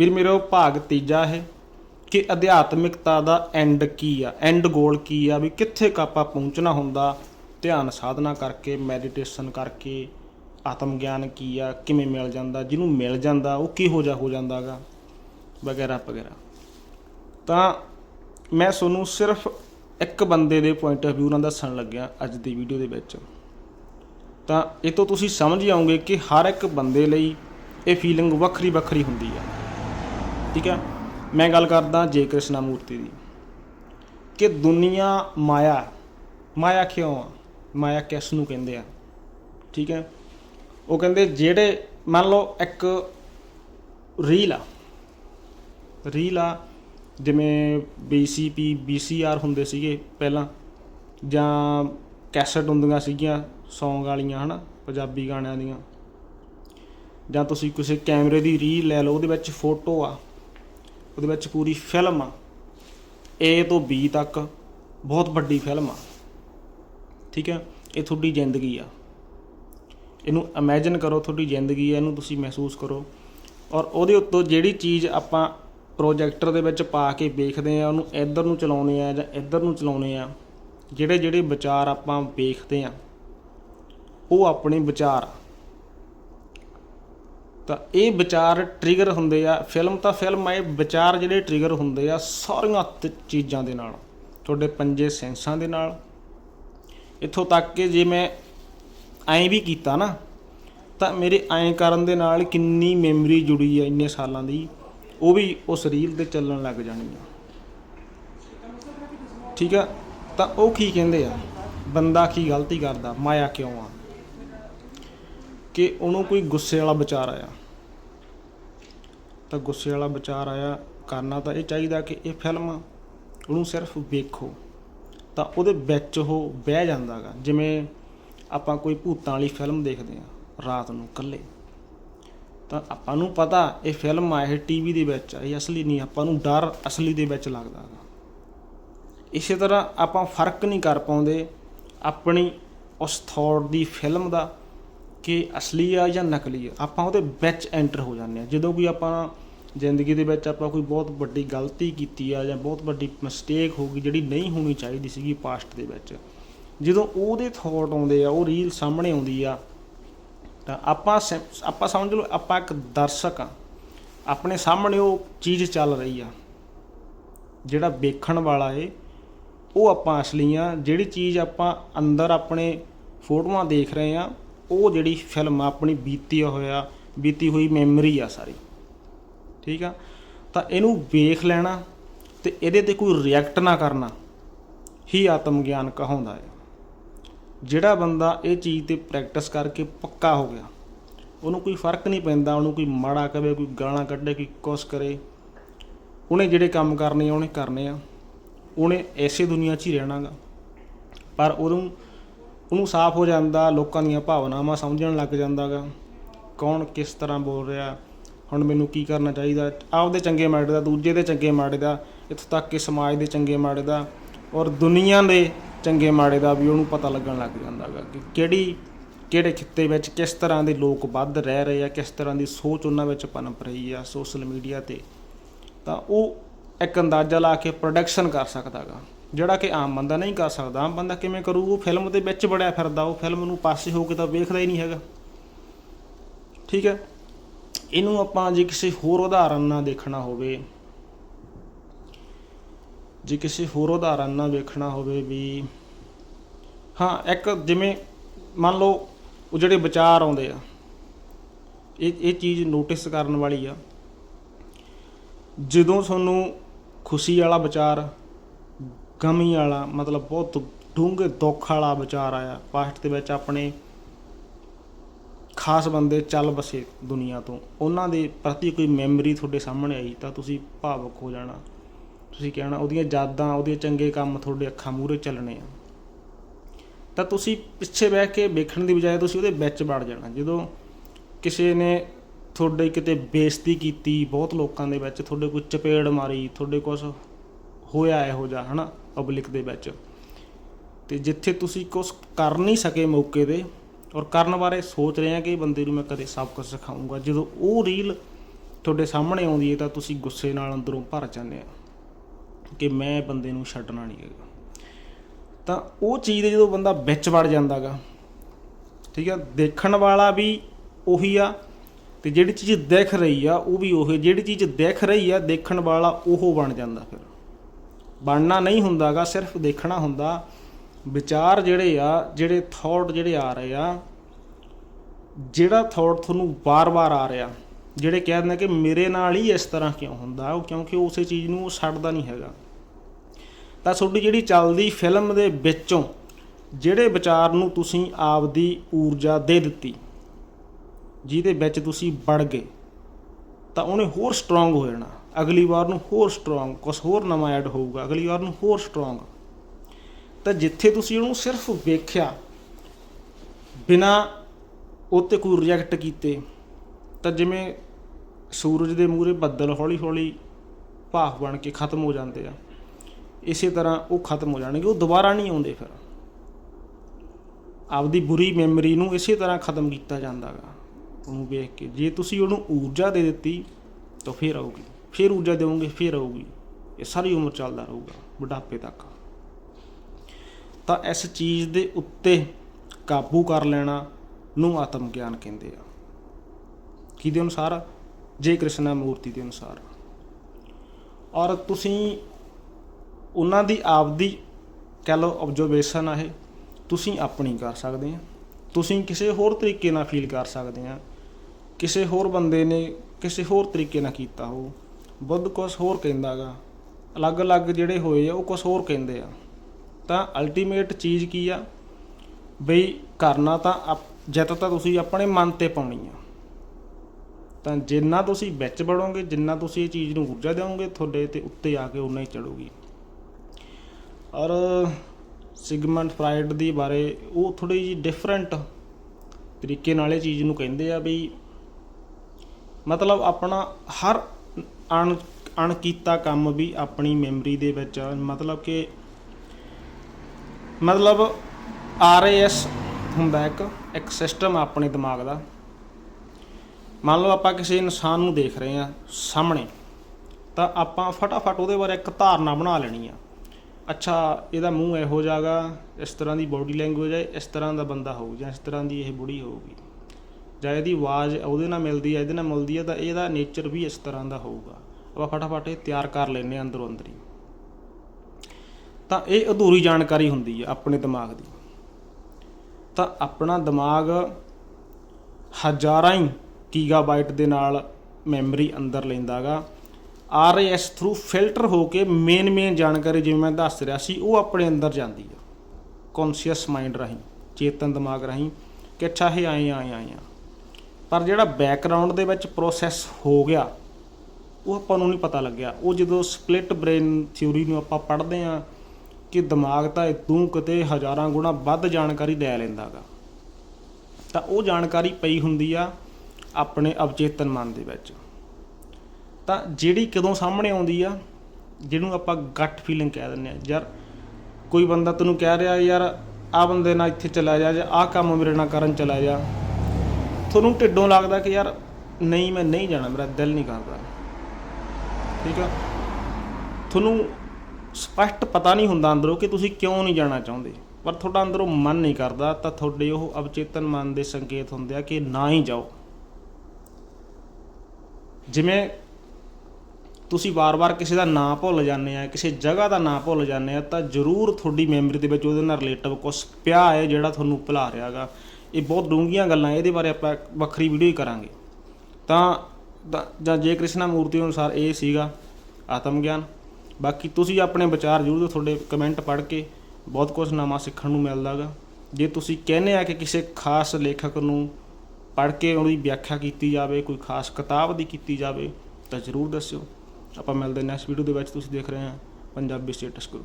ਵੀਰ, ਮੇਰੇ ਭਾਗ ਤੀਜਾ ਹੈ ਕਿ ਅਧਿਆਤਮਿਕਤਾ ਦਾ ਐਂਡ ਕੀ ਆ? ਐਂਡ ਗੋਲ ਕੀ ਆ? ਵੀ ਕਿੱਥੇ ਕ ਆਪਾਂ ਪਹੁੰਚਣਾ ਹੁੰਦਾ? ਧਿਆਨ ਸਾਧਨਾ ਕਰਕੇ ਮੈਡੀਟੇਸ਼ਨ ਕਰਕੇ, ਆਤਮ ਗਿਆਨ ਕੀ ਆ? ਕਿਵੇਂ ਮਿਲ ਜਾਂਦਾ? ਜਿਹਨੂੰ ਮਿਲ ਜਾਂਦਾ, ਉਹ ਕਿਹੋ ਜਿਹਾ ਹੋ ਜਾਂਦਾਗਾ? ਵਗੈਰਾ ਵਗੈਰਾ। ਤਾਂ ਮੈਂ ਤੁਹਾਨੂੰ ਸਿਰਫ ਇੱਕ ਬੰਦੇ ਦੇ ਪੁਆਇੰਟ ਆਫ View ਨਾਲ ਦੱਸਣ ਲੱਗਿਆ ਅੱਜ ਦੀ ਵੀਡੀਓ ਦੇ ਵਿੱਚ। ਤਾਂ ਇਹ ਤੋਂ ਤੁਸੀਂ ਸਮਝ ਆਉਂਗੇ ਕਿ ਹਰ ਇੱਕ ਬੰਦੇ ਲਈ ਇਹ ਫੀਲਿੰਗ ਵੱਖਰੀ ਵੱਖਰੀ ਹੁੰਦੀ ਆ। ਠੀਕ ਹੈ? ਮੈਂ ਗੱਲ ਕਰਦਾ ਜੇ ਕ੍ਰਿਸ਼ਨਾ ਮੂਰਤੀ ਦੀ। ਕਿ ਦੁਨੀਆ ਮਾਇਆ ਮਾਇਆ ਕਿਉਂ ਆ? ਮਾਇਆ ਕਿਸ ਨੂੰ ਕਹਿੰਦੇ ਆ? ਠੀਕ ਹੈ? ਉਹ ਕਹਿੰਦੇ ਜਿਹੜੇ, ਮੰਨ ਲਓ ਇੱਕ ਰੀਲ ਆ। ਰੀਲ ਆ, ਜਿਵੇਂ BCP BCR ਹੁੰਦੇ ਸੀਗੇ ਪਹਿਲਾਂ, ਜਾਂ ਕੈਸਟ ਹੁੰਦੀਆਂ ਸੀਗੀਆਂ, ਸੌਂਗ ਵਾਲੀਆਂ, ਹਨਾ? ਪੰਜਾਬੀ ਗਾਣਿਆਂ ਦੀਆਂ। ਜਾਂ ਤੁਸੀਂ ਕਿਸੇ ਕੈਮਰੇ ਦੀ ਰੀਲ ਲੈ ਲਓ, ਉਹਦੇ ਵਿੱਚ ਫੋਟੋ ਆ। ਉਹਦੇ ਵਿੱਚ ਪੂਰੀ ਫਿਲਮ ਆ। ਏ ਤੋਂ ਬੀ ਤੱਕ ਬਹੁਤ ਵੱਡੀ ਫਿਲਮ ਆ। ਠੀਕ ਹੈ? ਇਹ ਤੁਹਾਡੀ ਜ਼ਿੰਦਗੀ ਆ। ਇਹਨੂੰ ਇਮੇਜਿਨ ਕਰੋ, ਤੁਹਾਡੀ ਜ਼ਿੰਦਗੀ ਆ, ਇਹਨੂੰ ਤੁਸੀਂ ਮਹਿਸੂਸ ਕਰੋ। ਔਰ ਉਹਦੇ ਉੱਤੋਂ ਜਿਹੜੀ ਚੀਜ਼ ਆਪਾਂ ਪ੍ਰੋਜੈਕਟਰ ਦੇ ਵਿੱਚ ਪਾ ਕੇ ਵੇਖਦੇ ਆ, ਉਹਨੂੰ ਇੱਧਰ ਨੂੰ ਚਲਾਉਣੇ ਆ ਜਾਂ ਇੱਧਰ ਨੂੰ ਚਲਾਉਣੇ ਆ ਜਿਹੜੇ ਜਿਹੜੇ ਵਿਚਾਰ ਆਪਾਂ ਵੇਖਦੇ ਆ, ਉਹ ਆਪਣੇ ਵਿਚਾਰ ਆ। ਤਾਂ ਇਹ ਵਿਚਾਰ ਟ੍ਰਿਗਰ ਹੁੰਦੇ ਆ। ਫਿਲਮ ਤਾਂ ਫਿਲਮ ਆ, ਇਹ ਵਿਚਾਰ ਜਿਹੜੇ ਟ੍ਰਿਗਰ ਹੁੰਦੇ ਆ ਸਾਰੀਆਂ ਤ- ਚੀਜ਼ਾਂ ਦੇ ਨਾਲ, ਤੁਹਾਡੇ ਪੰਜੇ ਸੈਂਸਾਂ ਦੇ ਨਾਲ। ਇੱਥੋਂ ਤੱਕ ਕਿ ਜੇ ਮੈਂ ਐਂ ਵੀ ਕੀਤਾ ਨਾ, ਤਾਂ ਮੇਰੇ ਐਂ ਕਰਨ ਦੇ ਨਾਲ ਕਿੰਨੀ ਮੈਮਰੀ ਜੁੜੀ ਆ ਇੰਨੇ ਸਾਲਾਂ ਦੀ, ਉਹ ਵੀ ਉਸ ਰੀਲ ਤੇ ਚੱਲਣ ਲੱਗ ਜਾਣੀ ਆ। ਠੀਕ ਆ? ਤਾਂ ਉਹ ਕੀ ਕਹਿੰਦੇ ਆ? ਬੰਦਾ ਕੀ ਗਲਤੀ ਕਰਦਾ? ਮਾਇਆ ਕਿਉਂ ਆ? ਕਿ ਉਹਨੂੰ ਕੋਈ ਗੁੱਸੇ ਵਾਲਾ ਵਿਚਾਰ ਆਇਆ। ਤਾਂ ਗੁੱਸੇ ਵਾਲਾ ਵਿਚਾਰ ਆਇਆ ਕਰਨਾ ਤਾਂ ਇਹ ਚਾਹੀਦਾ ਕਿ ਇਹ ਫਿਲਮ ਉਹਨੂੰ ਸਿਰਫ ਵੇਖੋ, ਤਾਂ ਉਹਦੇ ਵਿੱਚ ਉਹ ਬਹਿ ਜਾਂਦਾਗਾ। ਜਿਵੇਂ ਆਪਾਂ ਕੋਈ ਭੂਤਾਂ ਵਾਲੀ ਫਿਲਮ ਦੇਖਦੇ ਆ ਰਾਤ ਨੂੰ ਇਕੱਲੇ। ਤਾਂ ਆਪਾਂ ਨੂੰ ਪਤਾ ਇਹ ਫਿਲਮ ਆ, ਇਹ ਟੀਵੀ ਦੇ ਵਿੱਚ ਆ, ਇਹ ਅਸਲੀ ਨਹੀਂ, ਆਪਾਂ ਨੂੰ ਡਰ ਅਸਲੀ ਦੇ ਵਿੱਚ ਲੱਗਦਾ ਗਾ ਇਸੇ ਤਰ੍ਹਾਂ ਆਪਾਂ ਫ਼ਰਕ ਨਹੀਂ ਕਰ ਪਾਉਂਦੇ ਆਪਣੀ ਉਸ ਥੌਟ ਦੀ ਫਿਲਮ ਦਾ ਕਿ ਅਸਲੀ ਆ ਜਾਂ ਨਕਲੀ ਆ, ਆਪਾਂ ਉਹਦੇ ਵਿੱਚ ਐਂਟਰ ਹੋ ਜਾਂਦੇ ਆ। ਜਦੋਂ ਕੋਈ ਆਪਾਂ ਜ਼ਿੰਦਗੀ ਦੇ ਵਿੱਚ ਆਪਾਂ ਕੋਈ ਬਹੁਤ ਵੱਡੀ ਗਲਤੀ ਕੀਤੀ ਆ ਜਾਂ ਬਹੁਤ ਵੱਡੀ ਮਿਸਟੇਕ ਹੋ ਗਈ ਜਿਹੜੀ ਨਹੀਂ ਹੋਣੀ ਚਾਹੀਦੀ ਸੀਗੀ ਪਾਸਟ ਦੇ ਵਿੱਚ, ਜਦੋਂ ਉਹਦੇ ਥੌਟ ਆਉਂਦੇ ਆ, ਉਹ ਰੀਲ ਸਾਹਮਣੇ ਆਉਂਦੀ ਆ, ਤਾਂ ਆਪਾਂ ਸਮ- ਆਪਾਂ ਸਮਝ ਲਓ, ਆਪਾਂ ਇੱਕ ਦਰਸ਼ਕ ਆ। ਆਪਣੇ ਸਾਹਮਣੇ ਉਹ ਚੀਜ਼ ਚੱਲ ਰਹੀ ਆ, ਜਿਹੜਾ ਵੇਖਣ ਵਾਲਾ ਏ, ਉਹ ਆਪਾਂ ਅਸਲੀ ਆ। ਜਿਹੜੀ ਚੀਜ਼ ਆਪਾਂ ਅੰਦਰ ਆਪਣੇ ਫੋਟੋਆਂ ਦੇਖ ਰਹੇ ਆ ਉਹ ਜਿਹੜੀ ਫਿਲਮ ਆਪਣੀ ਬੀਤੀ ਹੋਇਆ, ਬੀਤੀ ਹੋਈ ਮੈਮਰੀ ਆ ਸਾਰੀ। ਠੀਕ ਆ? ਤਾਂ ਇਹਨੂੰ ਵੇਖ ਲੈਣਾ ਤੇ ਇਹਦੇ ਤੇ ਕੋਈ ਰਿਐਕਟ ਨਾ ਕਰਨਾ, ਹੀ ਆਤਮ ਗਿਆਨ ਕਹਾਉਂਦਾ ਹੈ। ਜਿਹੜਾ ਬੰਦਾ ਇਹ ਚੀਜ਼ ਤੇ ਪ੍ਰੈਕਟਿਸ ਕਰਕੇ ਪੱਕਾ ਹੋ ਗਿਆ, ਉਹਨੂੰ ਕੋਈ ਫ਼ਰਕ ਨਹੀਂ ਪੈਂਦਾ, ਉਹਨੂੰ ਕੋਈ ਮਾੜਾ ਕਵੇ, ਕੋਈ ਗਾਲਾਂ ਕੱਢੇ, ਕੋਈ ਕੁਛ ਕਰੇ। ਉਹਨੇ ਜਿਹੜੇ ਕੰਮ ਕਰਨੇ ਆ, ਉਹਨੇ ਕਰਨੇ ਆ। ਉਹਨੇ ਐਸੇ ਦੁਨੀਆ 'ਚ ਹੀ ਰਹਿਣਾਗਾ ਪਰ ਉਹਨੂੰ ਉਹਨੂੰ ਸਾਫ਼ ਹੋ ਜਾਂਦਾ, ਲੋਕਾਂ ਦੀਆਂ ਭਾਵਨਾਵਾਂ ਸਮਝਣ ਲੱਗ ਜਾਂਦਾਗਾ। ਕੌਣ ਕਿਸ ਤਰ੍ਹਾਂ ਬੋਲ ਰਿਹਾ, ਹੁਣ ਮੈਨੂੰ ਕੀ ਕਰਨਾ ਚਾਹੀਦਾ? ਆਪਦੇ ਚੰਗੇ ਮਾੜੇ ਦਾ, ਦੂਜੇ ਦੇ ਚੰਗੇ ਮਾੜੇ ਦਾ, ਇੱਥੋਂ ਤੱਕ ਕਿ ਸਮਾਜ ਦੇ ਚੰਗੇ ਮਾੜੇ ਦਾ ਔਰ ਦੁਨੀਆ ਦੇ ਚੰਗੇ ਮਾੜੇ ਦਾ ਵੀ ਉਹਨੂੰ ਪਤਾ ਲੱਗਣ ਲੱਗ ਜਾਂਦਾਗਾ ਕਿ ਕਿਹੜੀ, ਕਿਹੜੇ ਖਿੱਤੇ ਵਿੱਚ ਕਿਸ ਤਰ੍ਹਾਂ ਦੇ ਲੋਕ ਵੱਧ ਰਹਿ ਰਹੇ ਆ, ਕਿਸ ਤਰ੍ਹਾਂ ਦੀ ਸੋਚ ਉਹਨਾਂ ਵਿੱਚ ਪਨਪ ਰਹੀ ਆ ਸੋਸ਼ਲ ਮੀਡੀਆ ਤੇ। ਤਾਂ ਉਹ ਇੱਕ ਅੰਦਾਜ਼ਾ ਲਾ ਕੇ ਪ੍ਰੋਡਕਸ਼ਨ ਕਰ ਸਕਦਾਗਾ। ਜਿਹੜਾ ਕਿ ਆਮ ਬੰਦਾ ਨਹੀਂ ਕਰ ਸਕਦਾ। ਆਮ ਬੰਦਾ ਕਿਵੇਂ ਕਰੂ? ਉਹ ਫਿਲਮ ਦੇ ਵਿੱਚ ਬੜਿਆ ਫਿਰਦਾ। ਉਹ ਫਿਲਮ ਨੂੰ ਪਾਸੇ ਹੋ ਕੇ ਤਾਂ ਵੇਖਦਾ ਹੀ ਨਹੀਂ ਹੈਗਾ। ਠੀਕ ਹੈ? ਇਹਨੂੰ ਆਪਾਂ ਜੇ ਕਿਸੇ ਹੋਰ ਉਦਾਹਰਨ ਨਾਲ ਦੇਖਣਾ ਹੋਵੇ, ਜੇ ਕਿਸੇ ਹੋਰ ਉਦਾਹਰਨ ਨਾਲ ਵੇਖਣਾ ਹੋਵੇ ਵੀ, ਹਾਂ, ਇੱਕ ਜਿਵੇਂ ਮੰਨ ਲਓ ਉਹ ਜਿਹੜੇ ਵਿਚਾਰ ਆਉਂਦੇ ਆ, ਇਹ ਇਹ ਚੀਜ਼ ਨੋਟਿਸ ਕਰਨ ਵਾਲੀ ਆ। ਜਦੋਂ ਤੁਹਾਨੂੰ ਖੁਸ਼ੀ ਵਾਲਾ ਵਿਚਾਰ ਗਮੀ ਵਾਲਾ, ਮਤਲਬ ਬਹੁਤ ਡੂੰਘੇ ਦੁੱਖ ਵਾਲਾ ਵਿਚਾਰ ਆਇਆ। ਪਾਸਟ ਦੇ ਵਿੱਚ ਆਪਣੇ ਖਾਸ ਬੰਦੇ ਚੱਲ ਬਸੇ ਦੁਨੀਆ ਤੋਂ। ਉਹਨਾਂ ਦੇ ਪ੍ਰਤੀ ਕੋਈ ਮੈਮਰੀ ਤੁਹਾਡੇ ਸਾਹਮਣੇ ਆਈ ਤਾਂ ਤੁਸੀਂ ਭਾਵੁਕ ਹੋ ਜਾਣਾ। ਤੁਸੀਂ ਕਹਿਣਾ, ਉਹਦੀਆਂ ਯਾਦਾਂ, ਉਹਦੇ ਚੰਗੇ ਕੰਮ ਤੁਹਾਡੇ ਅੱਖਾਂ ਮੂਹਰੇ ਚੱਲਣੇ ਆ। ਤਾਂ ਤੁਸੀਂ ਪਿੱਛੇ ਬਹਿ ਕੇ ਵੇਖਣ ਦੀ ਬਜਾਏ ਤੁਸੀਂ ਉਹਦੇ ਵਿੱਚ ਵੜ ਜਾਣਾ। ਜਦੋਂ ਕਿਸੇ ਨੇ ਤੁਹਾਡੇ ਕਿਤੇ ਬੇਇੱਜ਼ਤੀ ਕੀਤੀ, ਬਹੁਤ ਲੋਕਾਂ ਦੇ ਵਿੱਚ ਤੁਹਾਡੇ ਕੋਈ ਚਪੇੜ ਮਾਰੀ, ਤੁਹਾਡੇ ਕੁਝ ਹੋਇਆ ਇਹੋ ਜਿਹਾ, ਹਨਾ? ਪਬਲਿਕ ਦੇ ਵਿੱਚ। ਤੇ ਜਿੱਥੇ ਤੁਸੀਂ ਕੁਝ ਕਰ ਨਹੀਂ ਸਕੇ ਮੌਕੇ ਤੇ ਔਰ ਕਰਨ ਬਾਰੇ ਸੋਚ ਰਹੇ ਆ ਕਿ ਬੰਦੇ ਨੂੰ ਮੈਂ ਕਦੇ ਸਭ ਕੁਝ ਸਿਖਾਉਂਗਾ ਜਦੋਂ ਉਹ ਰੀਲ ਤੁਹਾਡੇ ਸਾਹਮਣੇ ਆਉਂਦੀ ਹੈ ਤਾਂ ਤੁਸੀਂ ਗੁੱਸੇ ਨਾਲ ਅੰਦਰੋਂ ਭਰ ਜਾਂਦੇ ਆ ਕਿ ਮੈਂ ਬੰਦੇ ਨੂੰ ਛੱਡਣਾ ਨਹੀਂ ਹੈਗਾ। ਤਾਂ ਉਹ ਚੀਜ਼ ਦੇ ਜਦੋਂ ਬੰਦਾ ਵਿੱਚ ਵੜ ਜਾਂਦਾਗਾ, ਠੀਕ ਆ, ਦੇਖਣ ਵਾਲਾ ਵੀ ਉਹੀ ਆ ਤੇ ਜਿਹੜੀ ਚੀਜ਼ ਦਿਖ ਰਹੀ ਆ ਉਹ ਵੀ ਉਹੀ, ਜਿਹੜੀ ਚੀਜ਼ ਦਿਖ ਰਹੀ ਆ ਦੇਖਣ ਵਾਲਾ ਉਹ ਬਣ ਜਾਂਦਾ ਫਿਰ। ਬਣਨਾ ਨਹੀਂ ਹੁੰਦਾਗਾ, ਸਿਰਫ ਦੇਖਣਾ ਹੁੰਦਾ। ਵਿਚਾਰ ਜਿਹੜੇ ਆ, ਜਿਹੜੇ ਥਾਟ ਜਿਹੜੇ ਆ ਰਹੇ ਆ, ਜਿਹੜਾ ਥਾਟ ਤੁਹਾਨੂੰ ਵਾਰ-ਵਾਰ ਆ ਰਿਹਾ, ਜਿਹੜੇ ਕਹਿ ਦਿੰਦੇ ਕਿ ਮੇਰੇ ਨਾਲ ਹੀ ਇਸ ਤਰ੍ਹਾਂ ਕਿਉਂ ਹੁੰਦਾ, ਉਹ ਕਿਉਂਕਿ ਉਸੇ ਚੀਜ਼ ਨੂੰ ਉਹ ਛੱਡਦਾ ਨਹੀਂ ਹੈਗਾ। ਤਾਂ ਤੁਹਾਡੀ ਜਿਹੜੀ ਚੱਲਦੀ ਫਿਲਮ ਦੇ ਵਿੱਚੋਂ ਜਿਹੜੇ ਵਿਚਾਰ ਨੂੰ ਤੁਸੀਂ ਆਪਦੀ ਊਰਜਾ ਦੇ ਦਿੱਤੀ, ਜਿਹਦੇ ਵਿੱਚ ਤੁਸੀਂ ਵੜ ਗਏ, ਤਾਂ ਉਹਨੇ ਹੋਰ ਸਟਰੋਂਗ ਹੋ ਜਾਣਾ। ਅਗਲੀ ਵਾਰ ਨੂੰ ਹੋਰ ਸਟਰੋਂਗ ਕੁਝ ਹੋਰ ਨਵਾਂ ਐਡ ਹੋਊਗਾ, ਅਗਲੀ ਵਾਰ ਨੂੰ ਹੋਰ ਸਟਰੋਂਗ ਤਾਂ ਜਿੱਥੇ ਤੁਸੀਂ ਉਹਨੂੰ ਸਿਰਫ ਵੇਖਿਆ, ਬਿਨਾ ਉੱਤੇ ਕੋਈ ਰਿਐਕਟ ਕੀਤੇ, ਤਾਂ ਜਿਵੇਂ ਸੂਰਜ ਦੇ ਮੂਹਰੇ ਬੱਦਲ ਹੌਲੀ-ਹੌਲੀ ਭਾਫ ਬਣ ਕੇ ਖਤਮ ਹੋ ਜਾਂਦੇ ਆ, ਇਸੇ ਤਰ੍ਹਾਂ ਉਹ ਖਤਮ ਹੋ ਜਾਣਗੇ, ਉਹ ਦੁਬਾਰਾ ਨਹੀਂ ਆਉਂਦੇ ਫਿਰ। ਆਪਦੀ ਬੁਰੀ ਮੈਮਰੀ ਨੂੰ ਇਸੇ ਤਰ੍ਹਾਂ ਖਤਮ ਕੀਤਾ ਜਾਂਦਾਗਾ ਉਹਨੂੰ ਵੇਖ ਕੇ। ਜੇ ਤੁਸੀਂ ਉਹਨੂੰ ਊਰਜਾ ਦੇ ਦਿੱਤੀ, ਤਾਂ ਫਿਰ ਆਊਗੀ। ਫਿਰ ਊਰਜਾ ਦੇਵੋਗੇ ਫਿਰ ਆਊਗੀ ਇਹ ਸਾਰੀ ਉਮਰ ਚੱਲਦਾ ਰਹੂਗਾ, ਬੁਢਾਪੇ ਤੱਕ। ਤਾਂ ਇਸ ਚੀਜ਼ ਦੇ ਉੱਤੇ ਕਾਬੂ ਕਰ ਲੈਣਾ ਨੂੰ ਆਤਮ ਗਿਆਨ ਕਹਿੰਦੇ ਆ। ਕਿਹਦੇ ਅਨੁਸਾਰ? ਜੇ ਕ੍ਰਿਸ਼ਨਾ ਮੂਰਤੀ ਦੇ ਅਨੁਸਾਰ। ਔਰ ਤੁਸੀਂ ਉਹਨਾਂ ਦੀ ਆਪਦੀ ਕਹਿ ਲਓ ਆਬਜ਼ਰਵੇਸ਼ਨ ਆ ਇਹ, ਤੁਸੀਂ ਆਪਣੀ ਕਰ ਸਕਦੇ ਆ। ਤੁਸੀਂ ਕਿਸੇ ਹੋਰ ਤਰੀਕੇ ਨਾਲ ਫੀਲ ਕਰ ਸਕਦੇ ਆ। ਕਿਸੇ ਹੋਰ ਬੰਦੇ ਨੇ ਕਿਸੇ ਹੋਰ ਤਰੀਕੇ ਨਾਲ ਕੀਤਾ ਹੋ ਬੁੱਧ ਕੁਝ ਹੋਰ ਕਹਿੰਦਾਗਾ। ਅਲੱਗ-ਅਲੱਗ ਜਿਹੜੇ ਹੋਏ ਆ, ਉਹ ਕੁਝ ਹੋਰ ਕਹਿੰਦੇ ਆ। ਤਾਂ ਅਲਟੀਮੇਟ ਚੀਜ਼ ਕੀ ਆ? ਬਈ ਕਰਨਾ ਤਾਂ ਆਪ- ਜਿੱਤ ਤਾਂ ਤੁਸੀਂ ਆਪਣੇ ਮਨ ਤੇ ਪਾਉਣੀ ਆ। ਤਾਂ ਜਿੰਨਾ ਤੁਸੀਂ ਵਿੱਚ ਵੜੋਗੇ, ਜਿੰਨਾ ਤੁਸੀਂ ਇਹ ਚੀਜ਼ ਨੂੰ ਊਰਜਾ ਦਿਓਗੇ, ਤੁਹਾਡੇ ਤੇ ਉੱਤੇ ਆ ਕੇ ਉਨਾ ਹੀ ਚੜੂਗੀ ਔਰ ਸਿਗਮੰਡ ਫਰਾਇਡ ਦੀ ਬਾਰੇ ਉਹ ਥੋੜੀ ਜੀ ਡਿਫਰੈਂਟ ਤਰੀਕੇ ਨਾਲ ਇਹ ਚੀਜ਼ ਨੂੰ ਕਹਿੰਦੇ ਆ ਬਈ, ਮਤਲਬ ਆਪਣਾ ਹਰ ਅਣ ਅਣ ਕੀਤਾ ਕੰਮ ਵੀ ਆਪਣੀ ਮੈਮਰੀ ਦੇ ਵਿੱਚ ਮਤਲਬ ਕਿ ਮਤਲਬ ਆਰਏਐਸ ਹੁੰਦਾ ਇੱਕ ਇੱਕ ਸਿਸਟਮ ਆਪਣੇ ਦਿਮਾਗ ਦਾ। ਮੰਨ ਲਓ ਆਪਾਂ ਕਿਸੇ ਇਨਸਾਨ ਨੂੰ ਦੇਖ ਰਹੇ ਹਾਂ ਸਾਹਮਣੇ, ਤਾਂ ਆਪਾਂ ਫਟਾਫਟ ਉਹਦੇ ਬਾਰੇ ਇੱਕ ਧਾਰਨਾ ਬਣਾ ਲੈਣੀ ਆ। ਅੱਛਾ, ਇਹਦਾ ਮੂੰਹ ਇਹੋ ਜਾਗਾ, ਇਸ ਤਰ੍ਹਾਂ ਦੀ ਬਾਡੀ ਲੈਂਗੁਏਜ ਹੈ, ਇਸ ਤਰ੍ਹਾਂ ਦਾ ਬੰਦਾ ਹੋਊ ਜਾਂ ਇਸ ਤਰ੍ਹਾਂ ਦੀ ਇਹ ਬੁੜੀ ਹੋਊਗੀ। ਜਾਂ ਇਹਦੀ ਆਵਾਜ਼ ਉਹਦੇ ਨਾਲ ਮਿਲਦੀ ਹੈ, ਇਹਦੇ ਨਾਲ ਮਿਲਦੀ ਹੈ, ਤਾਂ ਇਹਦਾ ਨੇਚਰ ਵੀ ਇਸ ਤਰ੍ਹਾਂ ਦਾ ਹੋਊਗਾ। ਆਪਾਂ ਫਟਾਫਟ ਇਹ ਤਿਆਰ ਕਰ ਲੈਂਦੇ ਹਾਂ ਅੰਦਰੋਂ ਅੰਦਰ। ਹੀ ਤਾਂ ਇਹ ਅਧੂਰੀ ਜਾਣਕਾਰੀ ਹੁੰਦੀ ਹੈ ਆਪਣੇ ਦਿਮਾਗ ਦੀ। ਤਾਂ ਆਪਣਾ ਦਿਮਾਗ ਹਜ਼ਾਰਾਂ ਹੀ ਗੀਗਾਬਾਈਟ ਦੇ ਨਾਲ ਮੈਮਰੀ ਅੰਦਰ ਲੈਂਦਾਗਾ। ਆਰਐਸ ਥਰੂ ਫਿਲਟਰ ਹੋ ਕੇ ਮੇਨ ਮੇਨ ਜਾਣਕਾਰੀ ਜਿਵੇਂ ਮੈਂ ਦੱਸ ਰਿਹਾ ਸੀ, ਉਹ ਆਪਣੇ ਅੰਦਰ ਜਾਂਦੀ ਆ ਕੌਨਸ਼ੀਅਸ ਮਾਈਂਡ ਰਾਹੀਂ, ਚੇਤਨ ਦਿਮਾਗ ਰਾਹੀਂ ਕਿ ਅੱਛਾ, ਇਹ ਆਏ ਆਏ ਆਏ ਆ। ਪਰ ਜਿਹੜਾ ਬੈਕਗ੍ਰਾਉਂਡ ਦੇ ਵਿੱਚ ਪ੍ਰੋਸੈਸ ਹੋ ਗਿਆ ਉਹ ਆਪਾਂ ਨੂੰ ਨਹੀਂ ਪਤਾ ਲੱਗਿਆ। ਉਹ ਜਦੋਂ ਸਪਲਿਟ ਬ੍ਰੇਨ ਥਿਊਰੀ ਨੂੰ ਆਪਾਂ ਪੜ੍ਹਦੇ ਆ ਕਿ ਦਿਮਾਗ ਤਾਂ ਇਦੋਂ ਕਿਤੇ ਹਜ਼ਾਰਾਂ ਗੁਣਾ ਵੱਧ ਜਾਣਕਾਰੀ ਲੈ ਲੈਂਦਾਗਾ। ਤਾਂ ਉਹ ਜਾਣਕਾਰੀ ਪਈ ਹੁੰਦੀ ਆ ਆਪਣੇ ਅਵਚੇਤਨ ਮਨ ਦੇ ਵਿੱਚ। ਤਾਂ ਜਿਹੜੀ ਕਦੋਂ ਸਾਹਮਣੇ ਆਉਂਦੀ ਆ, ਜਿਹਨੂੰ ਆਪਾਂ ਗੱਟ ਫੀਲਿੰਗ ਕਹਿ ਦਿੰਦੇ ਆ। ਯਾਰ, ਕੋਈ ਬੰਦਾ ਤੈਨੂੰ ਕਹਿ ਰਿਹਾ ਯਾਰ ਆ ਬੰਦੇ ਨਾਲ ਇੱਥੇ ਚਲਾ ਜਾ ਜਾਂ ਆ ਕੰਮ ਮੇਰੇ ਨਾਲ ਕਰਨ ਚਲਾ ਜਾ। ਤੁਹਾਨੂੰ ਢਿੱਡੋਂ ਲੱਗਦਾ ਕਿ ਯਾਰ, ਨਹੀਂ, ਮੈਂ ਨਹੀਂ ਜਾਣਾ, ਮੇਰਾ ਦਿਲ ਨਹੀਂ ਕਰਦਾ। ਠੀਕ ਆ? ਤੁਹਾਨੂੰ ਸਪਸ਼ਟ ਪਤਾ ਨਹੀਂ ਹੁੰਦਾ ਅੰਦਰੋਂ ਕਿ ਤੁਸੀਂ ਕਿਉਂ ਨਹੀਂ ਜਾਣਾ ਚਾਹੁੰਦੇ। ਪਰ ਤੁਹਾਡਾ ਅੰਦਰੋਂ ਮਨ ਨਹੀਂ ਕਰਦਾ, ਤਾਂ ਤੁਹਾਡੇ ਉਹ ਅਵਚੇਤਨ ਮਨ ਦੇ ਸੰਕੇਤ ਹੁੰਦੇ ਆ ਕਿ ਨਾ ਹੀ ਜਾਓ। ਜਿਵੇਂ ਤੁਸੀਂ ਵਾਰ-ਵਾਰ ਕਿਸੇ ਦਾ ਨਾਂ ਭੁੱਲ ਜਾਂਦੇ ਆ, ਕਿਸੇ ਜਗ੍ਹਾ ਦਾ ਨਾਂ ਭੁੱਲ ਜਾਂਦੇ ਆ, ਤਾਂ ਜ਼ਰੂਰ ਤੁਹਾਡੀ ਮੈਮਰੀ ਦੇ ਵਿੱਚ ਉਹਦੇ ਨਾਲ ਰਿਲੇਟਿਵ ਕੁਝ ਪਿਆ ਹੈ ਜਿਹੜਾ ਤੁਹਾਨੂੰ ਭੁਲਾ ਰਿਹਾਗਾ ਇਹ ਬਹੁਤ ਡੂੰਘੀਆਂ ਗੱਲਾਂ, ਇਹਦੇ ਬਾਰੇ ਆਪਾਂ ਇੱਕ ਵੱਖਰੀ ਵੀਡੀਓ ਹੀ ਕਰਾਂਗੇ। ਤਾਂ- ਜਾਂ ਜੇ ਕ੍ਰਿਸ਼ਨਾ ਮੂਰਤੀ ਅਨੁਸਾਰ ਇਹ ਸੀਗਾ ਆਤਮ ਗਿਆਨ, ਬਾਕੀ ਤੁਸੀਂ ਆਪਣੇ ਵਿਚਾਰ ਜ਼ਰੂਰ ਦਿਓ ਤੁਹਾਡੇ ਕਮੈਂਟ ਪੜ੍ਹ ਕੇ ਬਹੁਤ ਕੁਝ ਨਵਾਂ ਸਿੱਖਣ ਨੂੰ ਮਿਲਦਾਗਾ। ਜੇ ਤੁਸੀਂ ਕਹਿੰਦੇ ਆ ਕਿ ਕਿਸੇ ਖਾਸ ਲੇਖਕ ਨੂੰ ਪੜ੍ਹ ਕੇ ਉਹਦੀ ਵਿਆਖਿਆ ਕੀਤੀ ਜਾਵੇ, ਕੋਈ ਖਾਸ ਕਿਤਾਬ ਦੀ ਕੀਤੀ ਜਾਵੇ, ਤਾਂ ਜ਼ਰੂਰ ਦੱਸਿਓ। ਆਪਾਂ ਮਿਲਦੇ ਨੈਕਸਟ ਵੀਡੀਓ ਦੇ ਵਿੱਚ, ਤੁਸੀਂ ਦੇਖ ਰਹੇ ਹਾਂ ਪੰਜਾਬੀ ਸਟੇਟਸ ਗੁਰੂ